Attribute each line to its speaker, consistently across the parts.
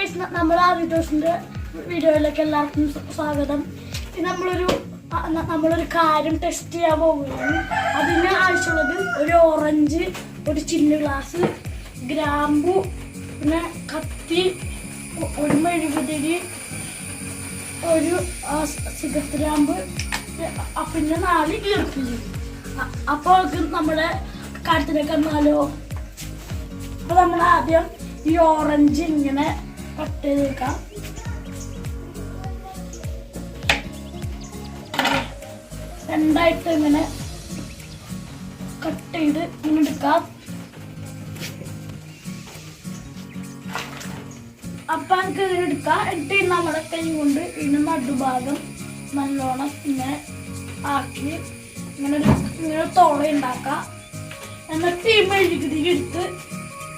Speaker 1: വീഡിയോസിന്റെ വീഡിയോയിലേക്ക് എല്ലാവർക്കും സ്വാഗതം. നമ്മളൊരു നമ്മളൊരു കാര്യം ടെസ്റ്റ് ചെയ്യാൻ പോകുകയാണ് അതിന് ആവശ്യമുള്ളത് ഒരു ഓറഞ്ച് ഒരു ചില്ല് ഗ്ലാസ് ഗ്രാമ്പു പിന്നെ കത്തി ഒരു മെഴുകുതിരി ഒരു സിഗരറ്റ് ഗ്രാമ്പ് പിന്നെ നാല് ഈർക്കിലി അപ്പോൾ നമ്മുടെ കാര്യത്തിലേക്ക് വന്നാലോ? അപ്പൊ നമ്മൾ ആദ്യം ഈ ഓറഞ്ച് ഇങ്ങനെ കട്ട് de acá. ഇങ്ങനെ കട്ട് ചെയ്ത് ഇങ്ങനെ എടുക്കാം. നമുക്ക് ഇങ്ങനെ എടുക്കാം. എന്നിട്ട് നമ്മുടെ കൊണ്ട് ഇതിന് നടുഭാഗം നല്ലോണം ഇങ്ങനെ ആക്കി ഇങ്ങനെ ഒരു ഇങ്ങനെ എന്നിട്ട് ഈ മെഴുകുതിരി എടുത്ത്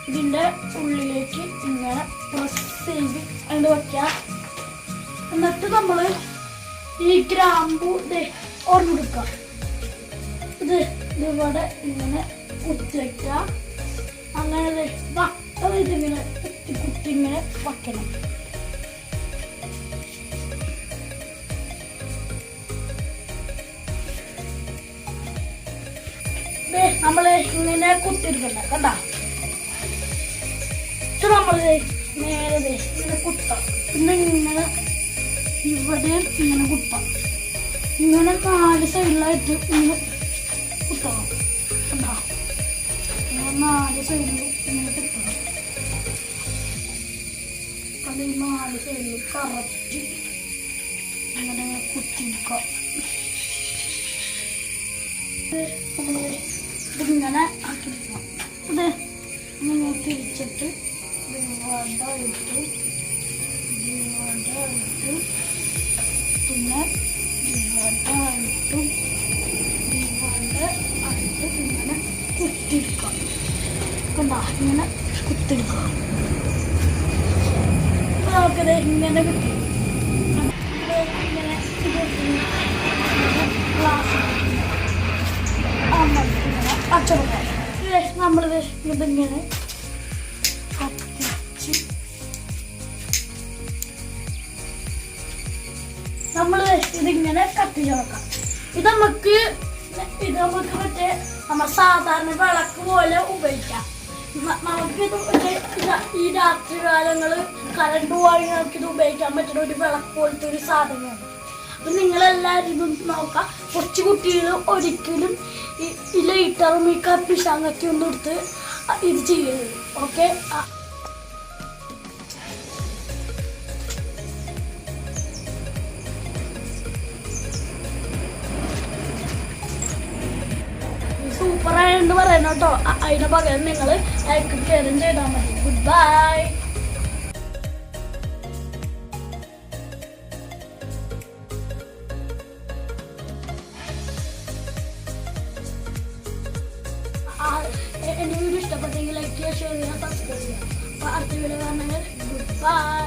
Speaker 1: ഇതിന്റെ ഉള്ളിലേക്ക് ഇങ്ങനെ പ്രസ് ചെയ്ത് അതിന് വയ്ക്കാം എന്നിട്ട് നമ്മൾ ഈ ഗ്രാമ്പു ഓർമ്മെടുക്കാം ഇത് ഇതിവിടെ ഇങ്ങനെ കുത്തി വെക്കാം. അങ്ങനെ വട്ടം ഇതിങ്ങനെ കുത്തി കുത്തി ഇങ്ങനെ വയ്ക്കണം നമ്മൾ ഇങ്ങനെ കുത്തിരിക്കണ്ട കണ്ട? ഇത് നേരെ ഇങ്ങനെ കുത്താം. പിന്നെ ഇങ്ങനെ ഇവിടെയും ഇങ്ങനെ കുത്താം. ഇങ്ങനെ നാല് സൈഡിലായിട്ട് ഇങ്ങനെ കുത്തണം കണ്ടോ? ഇങ്ങനെ നാല് സൈഡിൽ ഇങ്ങനെ കുത്തണം അത് ഈ നാല് സൈഡിൽ കറക്റ്റ് ഇങ്ങനെ കുത്തിക്കാം ഇങ്ങനെ ആക്കി ഇത് ഇങ്ങനെ തിരിച്ചിട്ട് ഇവിടെ ഇട്ട് ഇവിടെ ഇട്ട് പിന്നെ ഇവിടെ ഇട്ട് ഇവിടെ ഇട്ട് ഇങ്ങനെ കുത്തിരിക്കാം കണ്ടോ? ഇങ്ങനെ അപ്പൊ നമുക്കിത് ഇങ്ങനെ. കിട്ടി ഇങ്ങനെ ഗ്ലാസ് അച്ചടക്കം നമ്മളിത് ഇതിങ്ങനെ നമ്മൾ ഇതിങ്ങനെ കട്ട് വെക്കാം ഇത് നമുക്ക് ഇത് നമുക്ക് മറ്റേ നമ്മ സാധാരണ വിളക്ക് പോലെ ഉപയോഗിക്കാം. നമുക്ക് ഇത് മറ്റേ ഈ രാത്രി കാലങ്ങൾ കറണ്ട് പോയി നമുക്ക് ഇത് ഉപയോഗിക്കാൻ പറ്റുന്ന ഒരു വിളക്ക് പോലത്തെ ഒരു സാധനമാണ്. അപ്പൊ നിങ്ങളെല്ലാവരും ഇത് നോക്കാം. കൊച്ചു കുട്ടികൾ ഒരിക്കലും ഈ ലൈറ്ററും ഈ കപ്പിഷാങ്ങൊക്കെ ഒന്നും എടുത്ത് ഇത് ചെയ്യരുത്. ഓക്കെ സൂപ്പർ ആയെന്ന് പറയണം കേട്ടോ. അതിനെ പകരം നിങ്ങൾ ലൈക്ക് കയറും ചെയ്താൽ മതി. ഗുഡ് ബൈ എന്റെ വീഡിയോ ഇഷ്ടപ്പെട്ടെങ്കിൽ ലൈക്ക് ചെയ്യുക ഷെയർ ചെയ്യുക സബ്സ്ക്രൈബ് ചെയ്യുക. അപ്പോൾ അടുത്ത വീഡിയോ കാണുന്നത് ഗുഡ് ബൈ